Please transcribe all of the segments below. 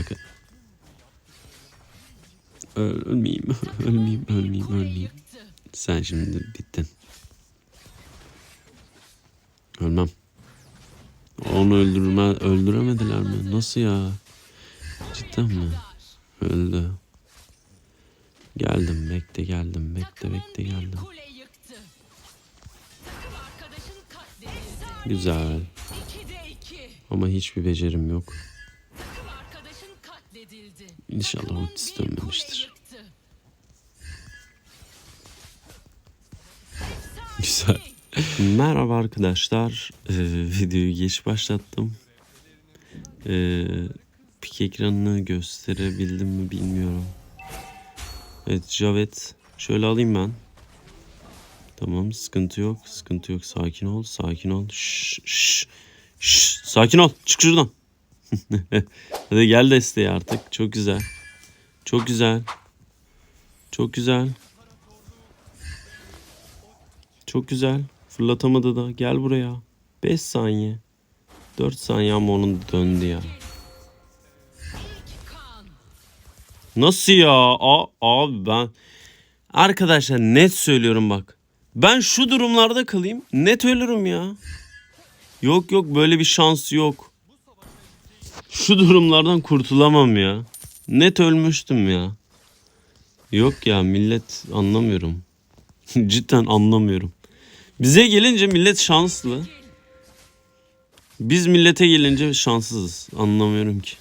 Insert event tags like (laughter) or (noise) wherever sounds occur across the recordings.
arka. Öl, ölmeyeyim, (laughs) ölmeyeyim, ölmeyeyim, ölmeyeyim. Sen şimdi bittin. Ölmem. Onu öldürme, öldüremediler mi? Nasıl ya? Cidden mi? Öldü. Geldim, bekle geldim, bekle bekle geldim. Güzel. 2'de 2. Ama hiçbir becerim yok. İnşallah kule dönmemiştir. Güzel. Merhaba arkadaşlar. Ee, videoyu geç başlattım. Ee, pik ekranını gösterebildim mi bilmiyorum. Evet Javet. Şöyle alayım ben. Tamam sıkıntı yok. Sıkıntı yok. Sakin ol. Sakin ol. Şş, şş, şş, sakin ol. Çık şuradan. (laughs) Hadi gel desteğe artık. Çok güzel. Çok güzel. Çok güzel. Çok güzel. Fırlatamadı da. Gel buraya. 5 saniye. 4 saniye ama onun döndü ya. Nasıl ya? A abi ben... Arkadaşlar net söylüyorum bak. Ben şu durumlarda kalayım. Net ölürüm ya. Yok yok böyle bir şans yok. Şu durumlardan kurtulamam ya. Net ölmüştüm ya. Yok ya millet anlamıyorum. (laughs) Cidden anlamıyorum. Bize gelince millet şanslı. Biz millete gelince şanssızız. Anlamıyorum ki.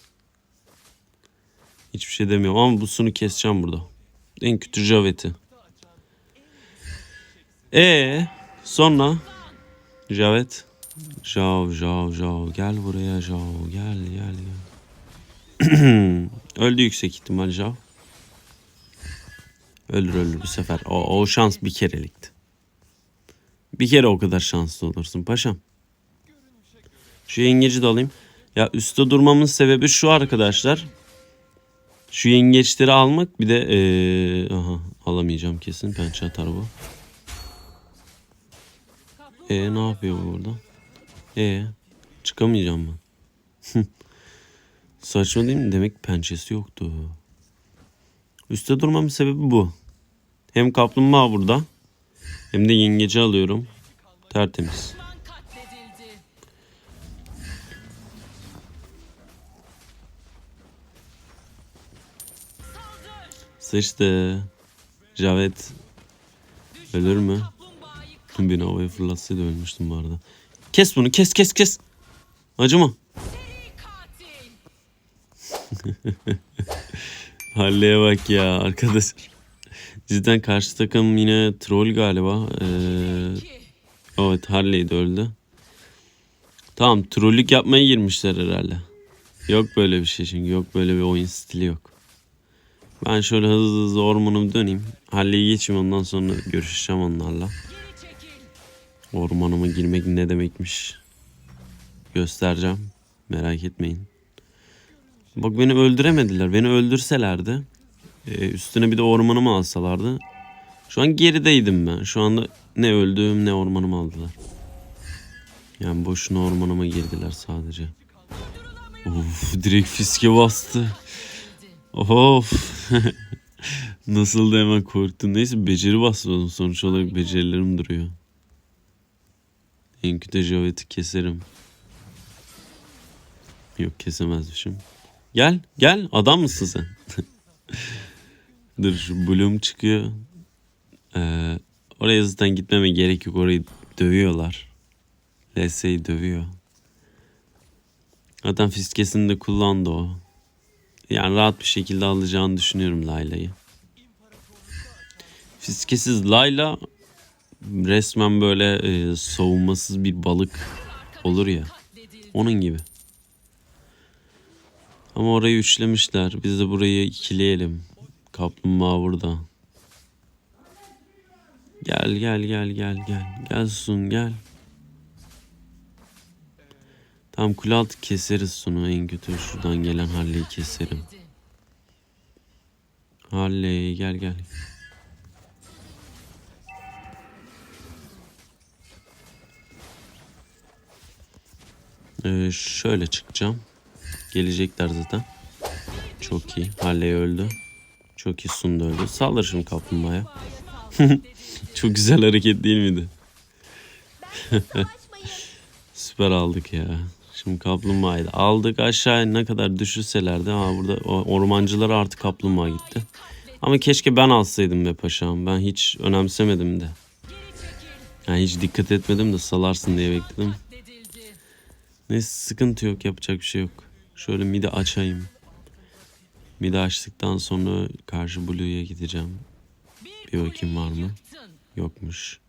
Hiçbir şey demiyorum ama bu sunu keseceğim burada. En kötü Javet'i. E sonra Javet Jav jav jav gel buraya jav gel gel gel. (clears throat) Öldü yüksek ihtimal jav. Ölür ölür bu sefer. O, o şans bir kerelikti. Bir kere o kadar şanslı olursun paşam. Şu yengeci de alayım. Ya üstte durmamın sebebi şu arkadaşlar. Şu yengeçleri almak bir de ee, aha alamayacağım kesin pençe atar bu. E ne yapıyor bu burada? E çıkamayacağım ben. (laughs) Saçma değil mi? Demek pençesi yoktu. Üste durmamın sebebi bu. Hem kaplumbağa burada hem de yengeci alıyorum. Tertemiz. Sıçtı. Javet ölür mü? Beni havaya fırlatsaydı ölmüştüm bu arada. Kes bunu kes kes kes. Acıma. (laughs) Halleye bak ya arkadaşlar. Cidden karşı takım yine troll galiba. Ee, evet Harley de öldü. Tamam trollük yapmaya girmişler herhalde. Yok böyle bir şey çünkü yok böyle bir oyun stili yok. Ben şöyle hızlı hızlı ormanımı döneyim. Harley'i geçeyim ondan sonra görüşeceğim onlarla. Ormanıma girmek ne demekmiş göstereceğim. Merak etmeyin. Bak beni öldüremediler. Beni öldürselerdi e, üstüne bir de ormanımı alsalardı. Şu an gerideydim ben. Şu anda ne öldüğüm ne ormanımı aldılar. Yani boşuna ormanıma girdiler sadece. Of direkt fiske bastı. Of. (laughs) Nasıl da hemen korktum. Neyse beceri basmadım. Sonuç olarak becerilerim duruyor. En kötü Javet'i keserim. Yok kesemezmişim. Gel gel adam mısın sen? (laughs) Dur Bloom çıkıyor. Ee, oraya zaten gitmeme gerek yok. Orayı dövüyorlar. Leslie'yi dövüyor. Zaten fiskesini de kullandı o. Yani rahat bir şekilde alacağını düşünüyorum Layla'yı. Fiskesiz Layla resmen böyle e, savunmasız bir balık olur ya. Onun gibi. Ama orayı üçlemişler. Biz de burayı ikileyelim. Kaplumbağa burada. Gel gel gel gel gel. Gel Sun gel. Tamam kule altı keseriz Sun'u en kötü. Şuradan gelen Harley'i keserim. Harley gel gel. Ee, şöyle çıkacağım. Gelecekler zaten. Çok iyi. Halley öldü. Çok iyi Sun da öldü. Saldır şimdi kaplumbağaya. (laughs) Çok güzel hareket değil miydi? (laughs) Süper aldık ya. Şimdi kaplumbağayı da aldık. Aşağıya ne kadar düşürselerdi. Ha burada ormancılara artık kaplumbağa gitti. Ama keşke ben alsaydım be paşam. Ben hiç önemsemedim de. Yani hiç dikkat etmedim de salarsın diye bekledim. Neyse sıkıntı yok yapacak bir şey yok. Şöyle midi açayım. Midi açtıktan sonra karşı Blue'ya gideceğim. Bir bakayım var mı? Yokmuş.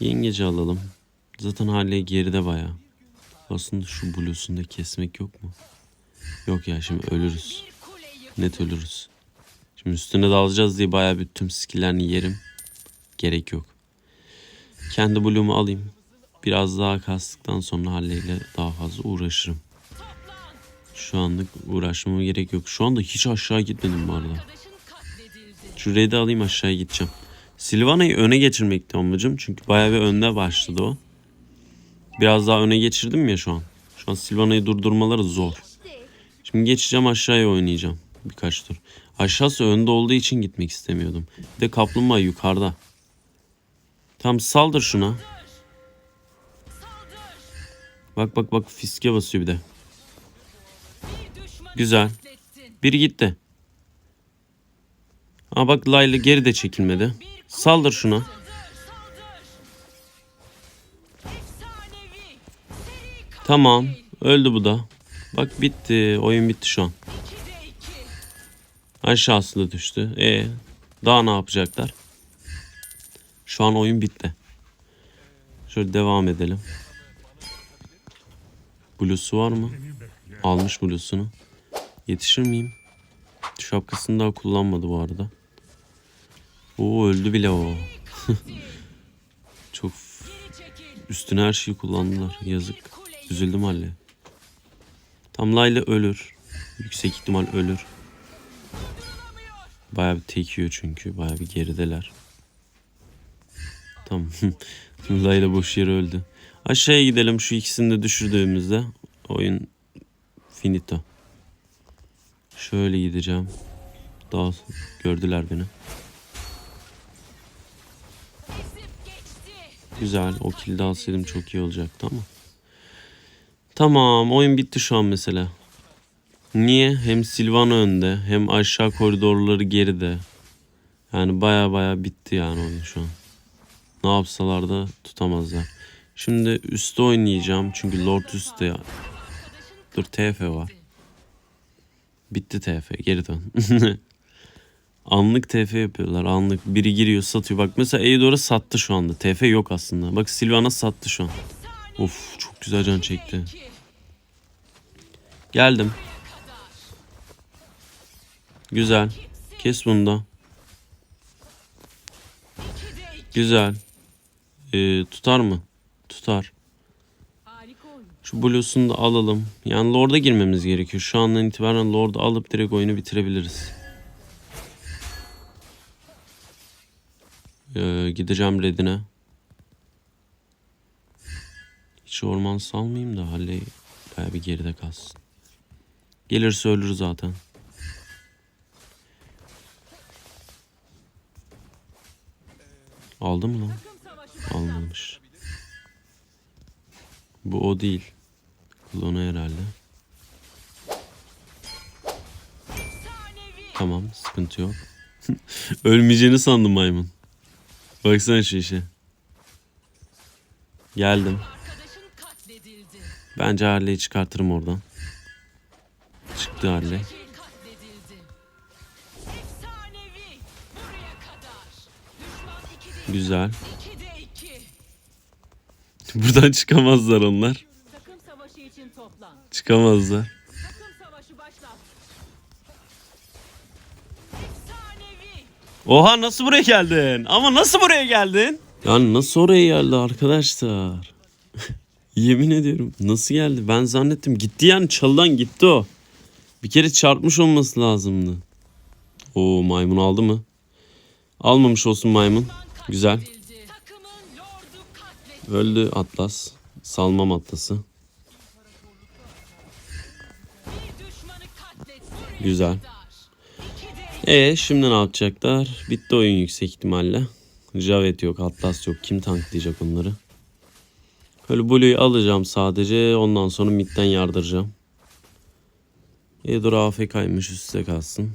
Yengeci alalım. Zaten Harley geride baya. Aslında şu Blue'sunu kesmek yok mu? Yok ya şimdi ölürüz. Net ölürüz. Şimdi üstüne dalacağız diye bayağı bir tüm skillerini yerim. Gerek yok. Kendi Blue'umu alayım. Biraz daha kastıktan sonra Harley ile daha fazla uğraşırım. Şu anlık uğraşmama gerek yok. Şu anda hiç aşağı gitmedim bu arada. Şu red'i alayım aşağıya gideceğim. Silvana'yı öne geçirmekti amacım. Çünkü bayağı bir önde başladı o. Biraz daha öne geçirdim ya şu an. Şu an Silvana'yı durdurmaları zor. Şimdi geçeceğim aşağıya oynayacağım. Birkaç tur. Aşağısı önde olduğu için gitmek istemiyordum. Bir de kaplumbağa yukarıda. Tam saldır şuna. Bak bak bak fiske basıyor bir de. Güzel. Biri gitti. Aa bak Layla geri de çekilmedi. Saldır şuna. Tamam. Öldü bu da. Bak bitti. Oyun bitti şu an. Aşağısı da düştü. E daha ne yapacaklar? Şu an oyun bitti. Şöyle devam edelim. Blue'su var mı? Almış Blue'sunu. Yetişir miyim? Şapkasını daha kullanmadı bu arada. Oo öldü bile o. (laughs) Çok üstüne her şeyi kullandılar. Yazık. Üzüldüm halle. Tam Layla ölür. Yüksek ihtimal ölür. Bayağı bir tekiyor çünkü. Bayağı bir gerideler. Tamam. (laughs) Layla boş yere öldü. Aşağıya gidelim. Şu ikisini de düşürdüğümüzde oyun finito. Şöyle gideceğim. Daha gördüler beni. Güzel. O kilidi alsaydım çok iyi olacaktı ama. Tamam. Oyun bitti şu an mesela. Niye? Hem Silvana önde hem aşağı koridorları geride. Yani baya baya bitti yani oyun şu an. Ne yapsalar da tutamazlar. Şimdi üstte oynayacağım çünkü Lord üstte ya. Dur TF var. Bitti TF geri dön. (laughs) Anlık TF yapıyorlar anlık. Biri giriyor satıyor. Bak mesela Eidor'a sattı şu anda. TF yok aslında. Bak Silvana sattı şu an. Of çok güzel can çekti. Geldim. Güzel. Kes bunu da. Güzel. Ee, tutar mı? Tutar. Şu Blue'sunu da alalım. Yani Lord'a girmemiz gerekiyor. Şu andan itibaren Lord'u alıp direkt oyunu bitirebiliriz. Ee, gideceğim Red'ine. Hiç orman salmayayım da Halley baya bir geride kalsın. Gelirse ölür zaten. Aldı mı lan? Almamış. Bu o değil. Klonu herhalde. Tamam sıkıntı yok. (laughs) Ölmeyeceğini sandım maymun. Baksana şu işe. Geldim. Bence Harley'i çıkartırım oradan. Çıktı Harley. Güzel. (laughs) Buradan çıkamazlar onlar. Takım savaşı için toplan. Çıkamazlar. Takım savaşı başlat. Efsanevi. Oha nasıl buraya geldin? Ama nasıl buraya geldin? Yani nasıl oraya geldi arkadaşlar? (laughs) Yemin ediyorum nasıl geldi? Ben zannettim gitti yani çalıdan gitti o. Bir kere çarpmış olması lazımdı. Oo maymun aldı mı? Almamış olsun maymun. Güzel. Öldü Atlas. Salmam Atlas'ı. Güzel. E şimdi ne yapacaklar? Bitti oyun yüksek ihtimalle. Javet yok, Atlas yok. Kim tanklayacak onları? Böyle Blue'yu alacağım sadece. Ondan sonra midden yardıracağım. Edur AFK'ymış üstte kalsın.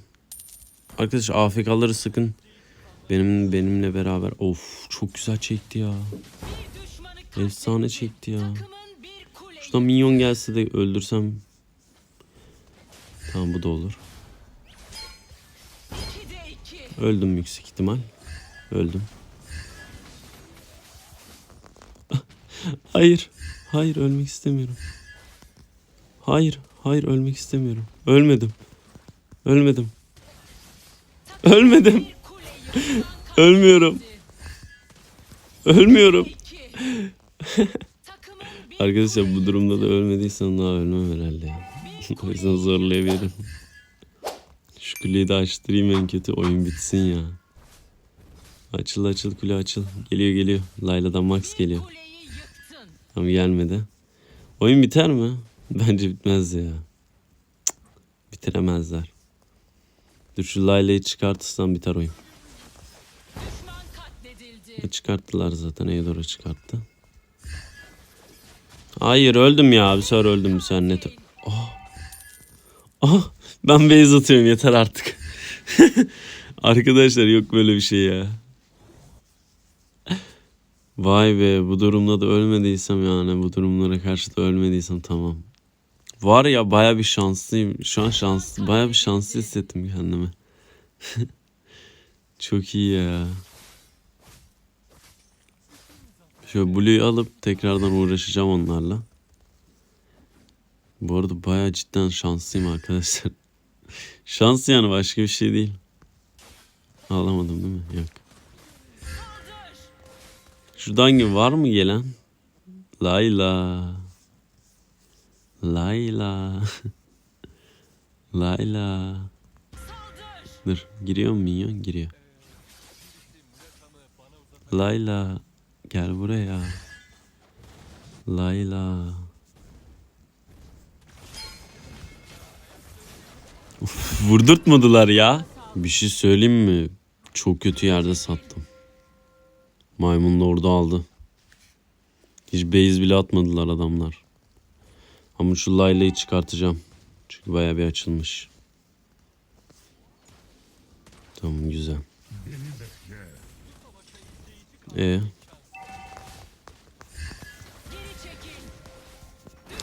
Arkadaş AFK'ları sıkın. Benim benimle beraber. Of çok güzel çekti ya. Efsane çekti ya. Şuradan minyon gelse de öldürsem. Tamam bu da olur. 2'de 2. Öldüm yüksek ihtimal. Öldüm. (laughs) hayır. Hayır ölmek istemiyorum. Hayır. Hayır ölmek istemiyorum. Ölmedim. Ölmedim. Ölmedim. (laughs) Ölmüyorum. Ölmüyorum. 2. Takımın bir Arkadaşlar bu durumda da ölmediysem daha ölmem herhalde (laughs) o yüzden zorlayabilirim. Şu kuleyi de açtırayım en kötü oyun bitsin ya. Açıl açıl kule açıl. Geliyor geliyor. Layla'dan Max geliyor. Ama gelmedi. Oyun biter mi? (laughs) Bence bitmez ya. Cık, Bitiremezler. Dur şu Layla'yı çıkartırsam biter oyun. Çıkarttılar zaten. Eudora çıkarttı. Hayır öldüm ya. Bir sefer öldüm sefer net. Oh. Oh. Ben base atıyorum yeter artık. (laughs) Arkadaşlar yok böyle bir şey ya. Vay be bu durumda da ölmediysem yani bu durumlara karşı da ölmediysem tamam. Var ya baya bir şanslıyım. Şu an şanslı baya bir şanslı hissettim kendimi. (laughs) Çok iyi ya. Şöyle Blue'yu alıp tekrardan uğraşacağım onlarla. Bu arada baya cidden şanslıyım arkadaşlar. (laughs) Şans yani başka bir şey değil. Alamadım değil mi? Yok. Şuradan gibi var mı gelen? Layla. Layla. (laughs) Layla. Dur giriyor mu minyon? Giriyor. Layla. Gel buraya. Layla. Vurdurtmadılar ya. Bir şey söyleyeyim mi? Çok kötü yerde sattım. Maymun da orada aldı. Hiç base bile atmadılar adamlar. Ama şu Layla'yı çıkartacağım. Çünkü bayağı bir açılmış. Tamam güzel. E Geri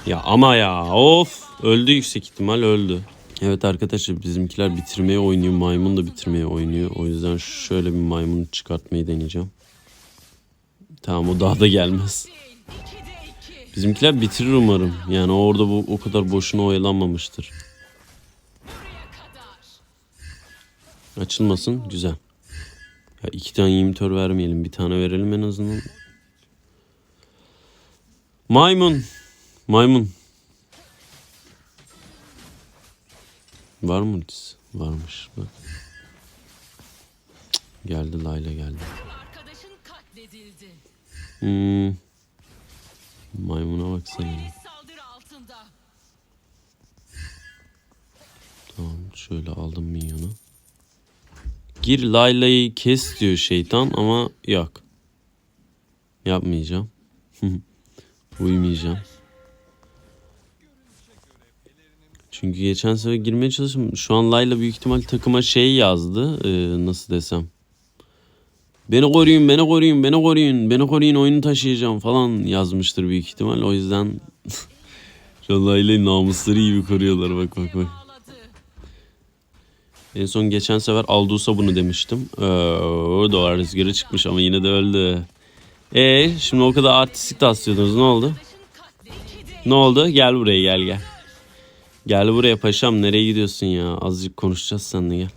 Ya ama ya of öldü yüksek ihtimal öldü. Evet arkadaşlar bizimkiler bitirmeye oynuyor. Maymun da bitirmeye oynuyor. O yüzden şöyle bir maymun çıkartmayı deneyeceğim. Tamam o daha da gelmez. Değil. 2'de 2. Bizimkiler bitirir umarım. Yani orada bu o kadar boşuna oyalanmamıştır. Açılmasın güzel. Ya iki tane imitör vermeyelim. Bir tane verelim en azından. Maymun. Maymun. Var mı ultisi? Varmış. Bak. Geldi Layla geldi. Hmm. Maymuna baksana. Tamam şöyle aldım minyonu. Gir Layla'yı kes diyor şeytan ama yok. Yapmayacağım. (laughs) Uymayacağım. Çünkü geçen sefer girmeye çalıştım. Şu an Layla büyük ihtimal takıma şey yazdı. Ee, nasıl desem. Beni koruyun, beni koruyun, beni koruyun, beni koruyun oyunu taşıyacağım falan yazmıştır büyük ihtimal. O yüzden (laughs) şu an Layla'yı namusları gibi koruyorlar bak bak bak. En son geçen sefer Aldusa bunu demiştim. Ee, doğa rüzgarı çıkmış ama yine de öldü. E şimdi o kadar artistik taslıyordunuz ne oldu? Arkadaşın katledildi. 2'de Ne oldu? Gel buraya gel gel. Gel buraya paşam nereye gidiyorsun ya? Azıcık konuşacağız seninle gel.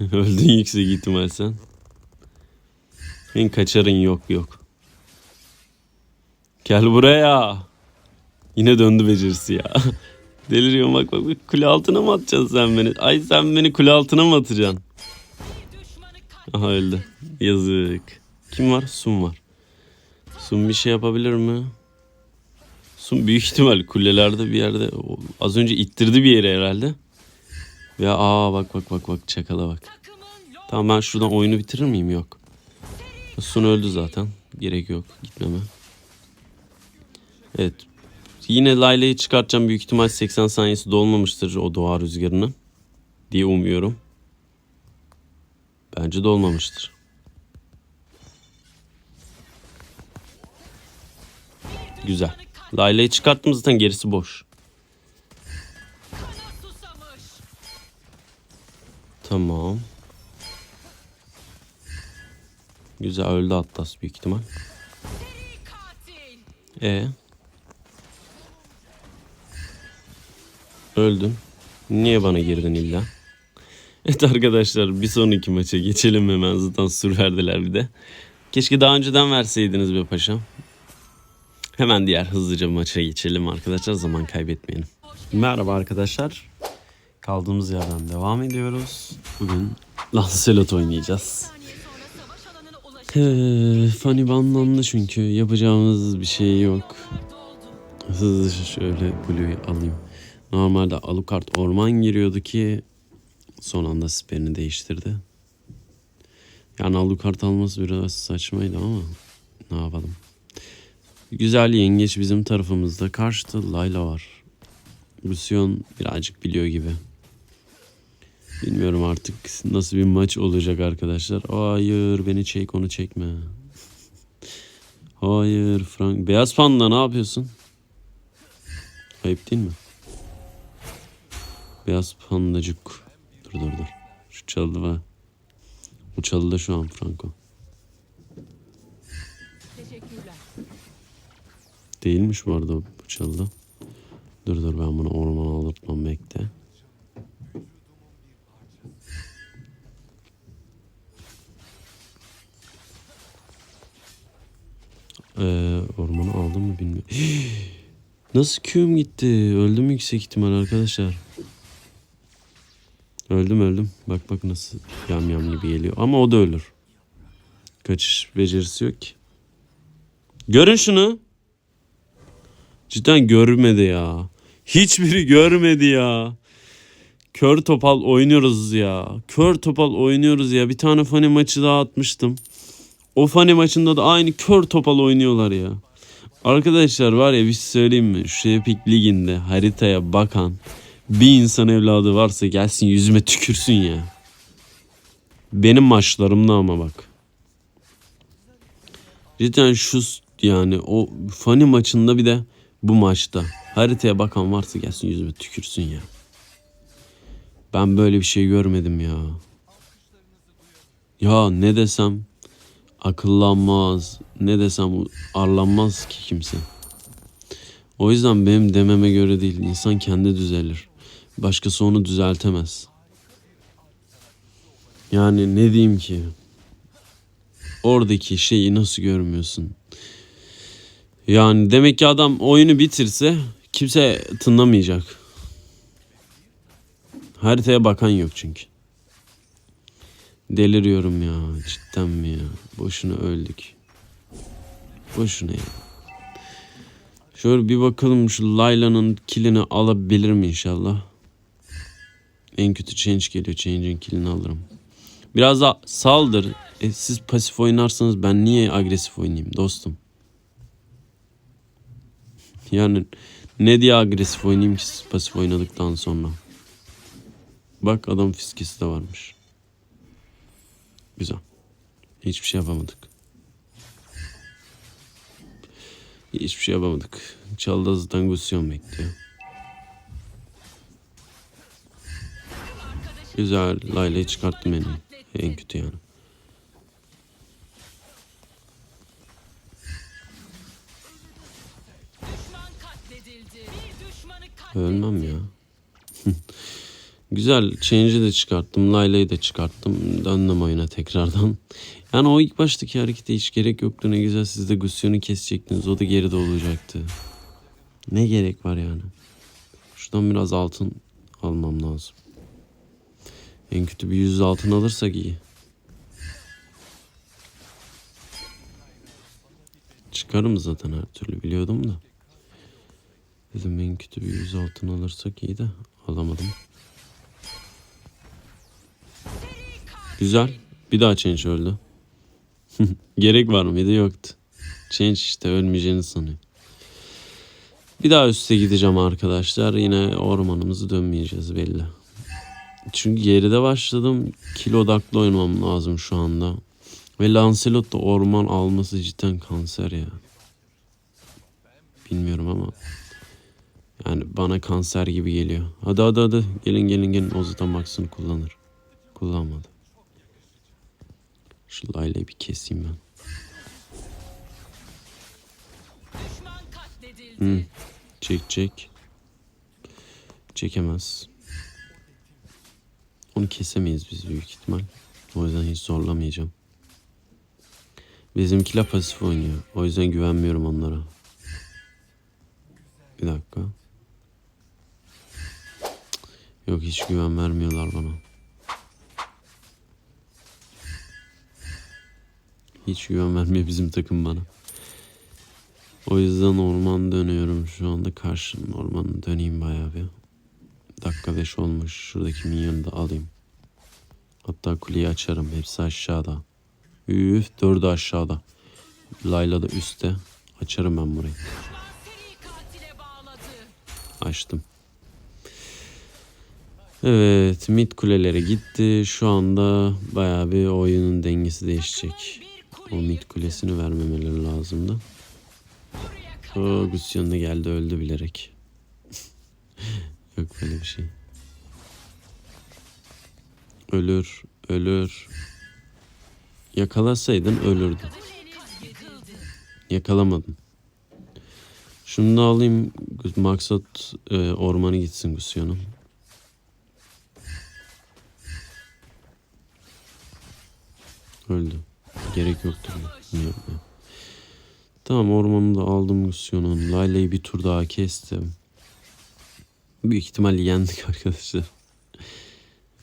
(laughs) Öldün yüksek ihtimal sen. Senin kaçarın yok yok. Gel buraya. Yine döndü becerisi ya. (laughs) Deliriyorum bak bak kule altına mı atacaksın sen beni? Ay sen beni kule altına mı atacaksın? Aha öldü. Yazık. Kim var? Sun var. Sun bir şey yapabilir mi? Sun büyük ihtimal kulelerde bir yerde az önce ittirdi bir yere herhalde. Ya aa bak bak bak bak çakala bak. Tamam ben şuradan oyunu bitirir miyim? Yok. Sun öldü zaten. Gerek yok gitmeme. Evet. Yine Layla'yı çıkartacağım. Büyük ihtimal 80 saniyesi dolmamıştır o doğa rüzgarını. Diye umuyorum. Bence dolmamıştır. Güzel. Layla'yı çıkarttım zaten gerisi boş. Tamam. Güzel öldü Atlas büyük ihtimal. E Öldün. Niye bana girdin illa? Evet arkadaşlar bir sonraki maça geçelim hemen zaten sur verdiler bir de. Keşke daha önceden verseydiniz be paşam. Hemen diğer hızlıca maça geçelim arkadaşlar zaman kaybetmeyelim. Merhaba arkadaşlar. Kaldığımız yerden devam ediyoruz. Bugün Lancelot oynayacağız. Ee, Fanny banlandı çünkü yapacağımız bir şey yok. Hızlıca şöyle Blue'yu alayım. Normalde Alucard orman giriyordu ki son anda siperini değiştirdi. Yani Alucard alması biraz saçmaydı ama ne yapalım. Güzel yengeç bizim tarafımızda. Karşıda Layla var. Lucian birazcık biliyor gibi. Bilmiyorum artık nasıl bir maç olacak arkadaşlar. Hayır beni çek onu çekme. Hayır Frank. Beyaz Panda ne yapıyorsun? Ayıp değil mi? Beyaz pandacık. Dur dur dur. Şu çaldı var. O çalıda şu an Franco. Değilmiş bu arada bu çalıda. Dur dur ben bunu ormana alırtmam bekle. Ee, ormanı aldım mı bilmiyorum. (gasps) Nasıl Q'm gitti? Öldüm yüksek ihtimal arkadaşlar. Öldüm öldüm. Bak bak nasıl yam yam gibi geliyor. Ama o da ölür. Kaçış becerisi yok ki. Görün şunu. Cidden görmedi ya. Hiçbiri görmedi ya. Kör topal oynuyoruz ya. Kör topal oynuyoruz ya. Bir tane fani maçı daha atmıştım. O fani maçında da aynı kör topal oynuyorlar ya. Arkadaşlar var ya bir şey söyleyeyim mi? Şu Epic Ligi'nde haritaya bakan bir insan evladı varsa gelsin yüzüme tükürsün ya. Benim maçlarımda ama bak. Cidden şu yani o fani maçında bir de bu maçta haritaya bakan varsa gelsin yüzüme tükürsün ya. Ben böyle bir şey görmedim ya. Ya ne desem akıllanmaz, ne desem arlanmaz ki kimse. O yüzden benim dememe göre değil, insan kendi düzelir. Başkası onu düzeltemez. Yani ne diyeyim ki? Oradaki şeyi nasıl görmüyorsun? Yani demek ki adam oyunu bitirse kimse tınlamayacak. Haritaya bakan yok çünkü. Deliriyorum ya. Cidden mi ya? Boşuna öldük. Boşuna ya. Şöyle bir bakalım şu Layla'nın kilini alabilir mi inşallah. En kötü change geliyor. Change'in kilini alırım. Biraz da saldır. E, siz pasif oynarsanız ben niye agresif oynayayım dostum? Yani ne diye agresif oynayayım ki pasif oynadıktan sonra? Bak adam fiskesi de varmış. Güzel. Hiçbir şey yapamadık. Hiçbir şey yapamadık. Çalda zaten Gusyon bekliyor. Güzel. Layla'yı çıkarttım en. En kötü yani. Ölmem ya. (laughs) Güzel. Change'i de çıkarttım. Layla'yı da çıkarttım. Döndüm oyuna tekrardan. Yani o ilk baştaki harekete hiç gerek yoktu. Ne güzel siz de Gusion'u kesecektiniz. O da geride olacaktı. Ne gerek var yani? Şuradan biraz altın almam lazım. En kötü bir yüz altın alırsak iyi. Çıkarım zaten her türlü biliyordum da. Dedim en kötü bir yüz altın alırsak iyi de alamadım. Güzel. Bir daha Change öldü. (laughs) Gerek var mıydı? Yoktu. Change işte ölmeyeceğini sanıyor. Bir daha üste gideceğim arkadaşlar. Yine ormanımızı dönmeyeceğiz belli. Çünkü geride başladım. Kilo odaklı oynamam lazım şu anda. Ve Lancelot da orman alması cidden kanser ya. Bilmiyorum ama. Yani bana kanser gibi geliyor. Hadi hadi hadi. Gelin gelin gelin. O zaten Max'ını kullanır. Kullanmadı. Şu Layla'yı bir keseyim ben. Hı. Çek çek. Çekemez. Onu kesemeyiz biz büyük ihtimal. O yüzden hiç zorlamayacağım. Bizimkiler pasif oynuyor. O yüzden güvenmiyorum onlara. Bir dakika. Yok hiç güven vermiyorlar bana. Hiç güven vermiyor bizim takım bana. O yüzden orman dönüyorum şu anda karşım ormanı döneyim bayağı bir. Dakika 5 olmuş. Şuradaki minyonu da alayım. Hatta kuleyi açarım. Hepsi aşağıda. Üf dördü aşağıda. Layla da üstte. Açarım ben burayı. Açtım. Evet mid kulelere gitti. Şu anda bayağı bir oyunun dengesi değişecek. O mid kulesini vermemeleri lazımdı. O Gusion da geldi öldü bilerek. (laughs) Yok böyle bir şey. Ölür, ölür. Yakalasaydın ölürdü. Yakalamadın. Şunu da alayım. Maksat e, ormanı gitsin Gusion'un. Öldü. Gerek yoktu. Bunu yapmaya. Tamam ormanı da aldım Gusion'un. Layla'yı bir tur daha kestim. Büyük ihtimal yendik (laughs) arkadaşlar.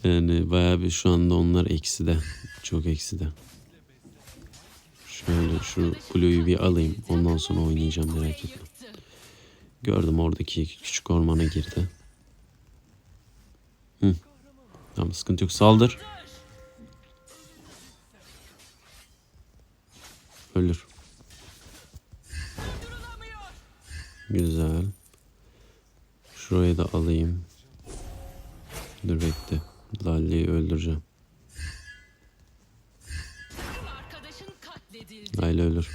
Yani bayağı bir şu anda onlar ekside. Çok ekside. Şöyle şu Blue'yu bir alayım. Ondan sonra oynayacağım merak etme. Gördüm oradaki küçük ormana girdi. Hı. Tamam sıkıntı yok. Saldır. Ölür. Güzel. Şurayı da alayım. Dur bekle. Lalle'yi öldüreceğim. Layla ölür.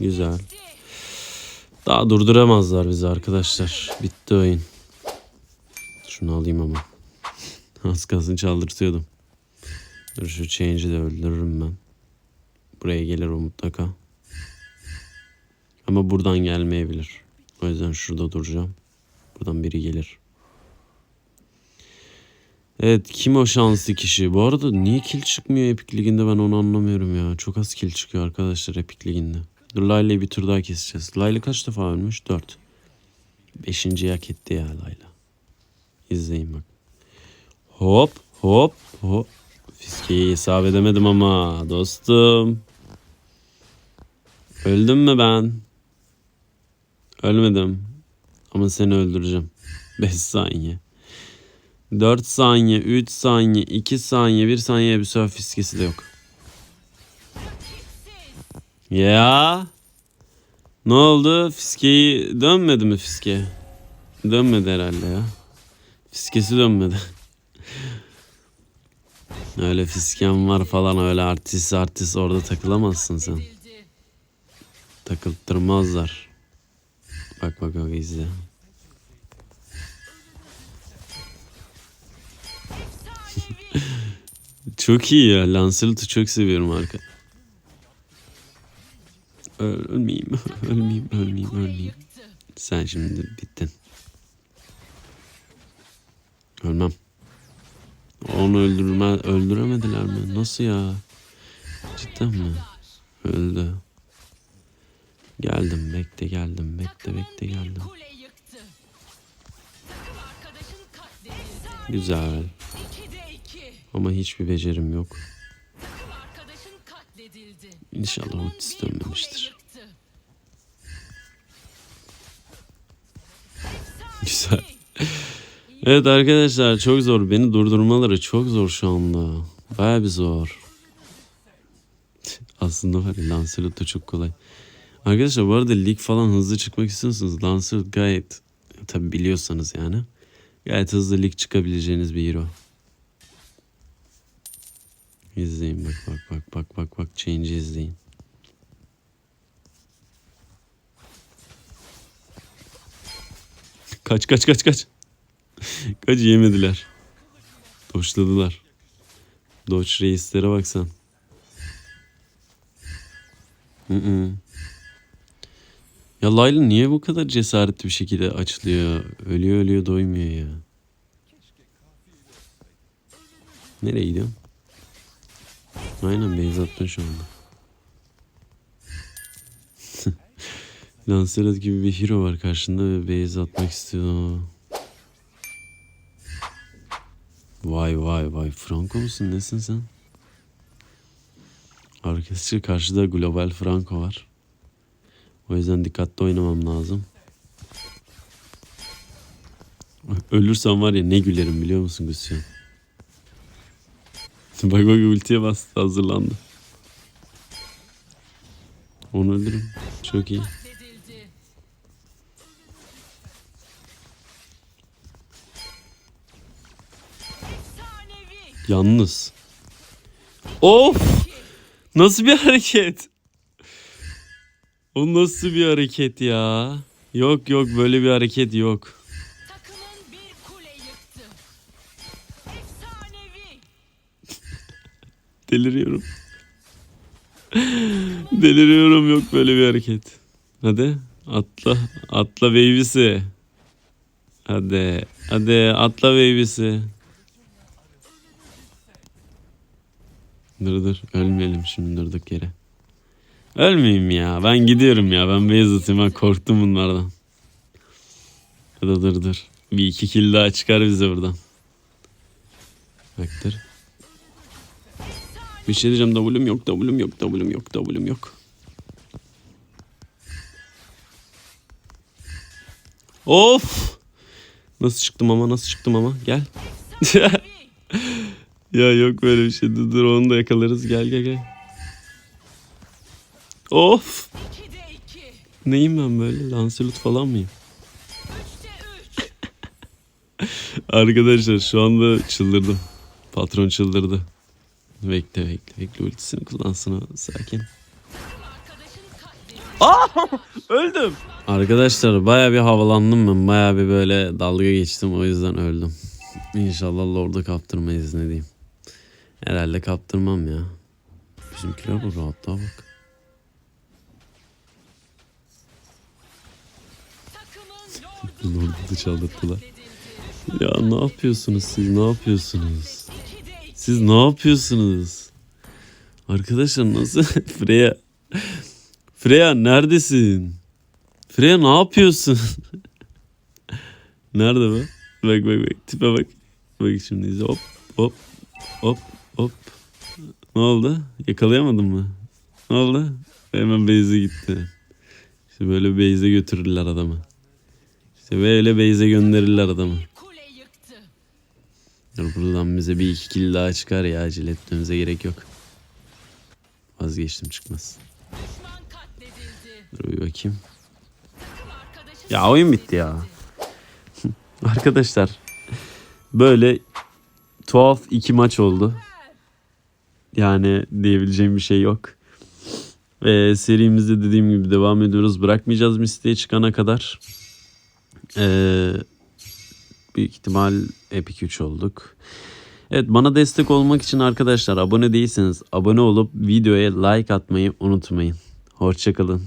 Güzel. Daha durduramazlar bizi arkadaşlar. Bitti oyun. Şunu alayım ama. (laughs) Az kalsın çaldırtıyordum. Dur şu change'i de öldürürüm ben. Buraya gelir o mutlaka. Ama buradan gelmeyebilir. O yüzden şurada duracağım. Buradan biri gelir. Evet kim o şanslı kişi? Bu arada niye kill çıkmıyor Epic Ligi'nde ben onu anlamıyorum ya. Çok az kill çıkıyor arkadaşlar Epic Ligi'nde. Dur Layla'yı bir tur daha keseceğiz. Layla kaç defa ölmüş? Dört. Beşinci hak etti ya Layla. İzleyin bak. Hop hop hop. Fiskeyi hesap edemedim ama dostum. Öldüm mü ben? Ölmedim. Ama seni öldüreceğim. (laughs) 5 saniye. 4 saniye, 3 saniye, 2 saniye, 1 saniye bir sefer fiskesi de yok. Ya. Ne oldu? Fiskeyi dönmedi mi fiske? Dönmedi herhalde ya. Fiskesi dönmedi. (laughs) öyle fisken var falan öyle artist artist orada takılamazsın sen. Katledildi. Takıltırmazlar. Bak bak bak izle. (laughs) Çok iyi ya. Lancelot'u çok seviyorum arka. Öl- Ölmeyeyim, (laughs) ölmeyeyim, ölmeyeyim, ölmeyeyim. Sen şimdi bittin. Ölmem. Onu öldürme, öldüremediler mi? Nasıl ya? Cidden mi? Öldü. Geldim, bekle geldim, bekle bekle geldim. Güzel. 2'de 2. Ama hiçbir becerim yok. İnşallah kule dönmemiştir. Güzel. Evet arkadaşlar çok zor. Beni durdurmaları çok zor şu anda. Baya bir zor. (laughs) Aslında var ya Lancelot da çok kolay. Arkadaşlar bu arada lig falan hızlı çıkmak istiyorsanız Lancelot gayet tabi biliyorsanız yani gayet hızlı lig çıkabileceğiniz bir hero. İzleyin bak bak bak bak bak bak change'i izleyin. Kaç kaç kaç kaç. (laughs) kaç yemediler. Doşladılar. Doç reislere baksan. Hı. Ya Layla niye bu kadar cesaretli bir şekilde açılıyor? Ölüyor ölüyor doymuyor ya. Nereye gidiyorsun? Aynen attın şu anda. (laughs) Lancelot gibi bir hero var karşında ve base atmak istiyor. Vay vay vay Franco musun nesin sen? Arkadaşlar karşıda global Franco var. O yüzden dikkatli oynamam lazım. Ölürsem var ya ne gülerim biliyor musun Gusyan? (laughs) bak bak ultiye bastı hazırlandı. Onu öldürürüm. Çok iyi. Yalnız. Of! Nasıl bir hareket? O nasıl bir hareket ya? Yok yok böyle bir hareket yok. Takımın bir kule yıktı. Efsanevi. Deliriyorum. Deliriyorum yok böyle bir hareket. Hadi atla atla baby'si. Hadi hadi atla baby'si. Dur dur ölmeyelim şimdi durduk yere. Ölmeyeyim ya ben gidiyorum ya ben Beyazıt'ım ben korktum bunlardan. Hadi dur dur. Bir iki kill daha çıkar bize buradan. Baktır. Bir şey diyeceğim W'm yok W'm yok W'm yok W'm yok. Of! Nasıl çıktım ama nasıl çıktım ama gel. (laughs) ya yok böyle bir şey dur, dur onu da yakalarız gel gel gel. Of! 2'de 2. Neyim ben böyle Lancelot falan mıyım? 3'te (laughs) 3. Arkadaşlar şu anda çıldırdım. Patron çıldırdı. Bekle bekle bekle ultisini kullansın o, sakin. Arkadaşın (laughs) katledildi. Öldüm. Arkadaşlar baya bir havalandım ben. Baya bir böyle dalga geçtim. O yüzden öldüm. İnşallah Lord'u kaptırmayız ne diyeyim. Herhalde kaptırmam ya. Bizimkiler bak rahatlığa bak. Lordu katledildi. Ya ne yapıyorsunuz siz ne yapıyorsunuz? 2'de 2. Siz ne yapıyorsunuz? Arkadaşlar nasıl? (laughs) Freya. Freya neredesin? Freya ne yapıyorsun? (laughs) Nerede bu? Bak bak bak tipe bak. Bak şimdi izle hop hop hop hop. Ne oldu? Yakalayamadın mı? Ne oldu? Hemen Beyze gitti. İşte böyle Beyze götürürler adamı. İşte böyle Beyze gönderirler adamı. Dur buradan bize bir iki kill daha çıkar ya acele etmemize gerek yok. Vazgeçtim çıkmaz. Dur bir bakayım. Ya oyun bitti ya. (laughs) Arkadaşlar böyle tuhaf iki maç oldu. Yani diyebileceğim bir şey yok. Ve serimizde dediğim gibi devam ediyoruz. Bırakmayacağız Misty'ye çıkana kadar. Ee, büyük ihtimal Epic 3 olduk. Evet bana destek olmak için arkadaşlar abone değilseniz abone olup videoya like atmayı unutmayın. Hoşçakalın.